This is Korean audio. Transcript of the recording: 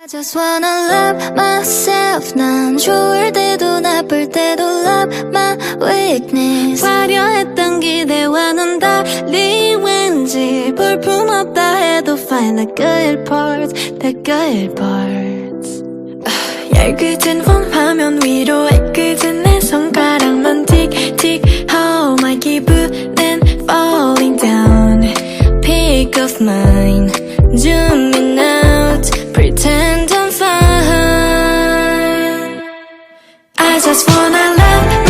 I just wanna love myself 난 좋을 때도 나쁠 때도 love my weakness 화려했던 기대와는 달리 왠지 볼품없다 해도 fine the good parts the good parts 얇게진 홈화면 위로 애꿎은 내 손가락만 틱틱 Oh my 기분은 falling down Pick of mine I just wanna love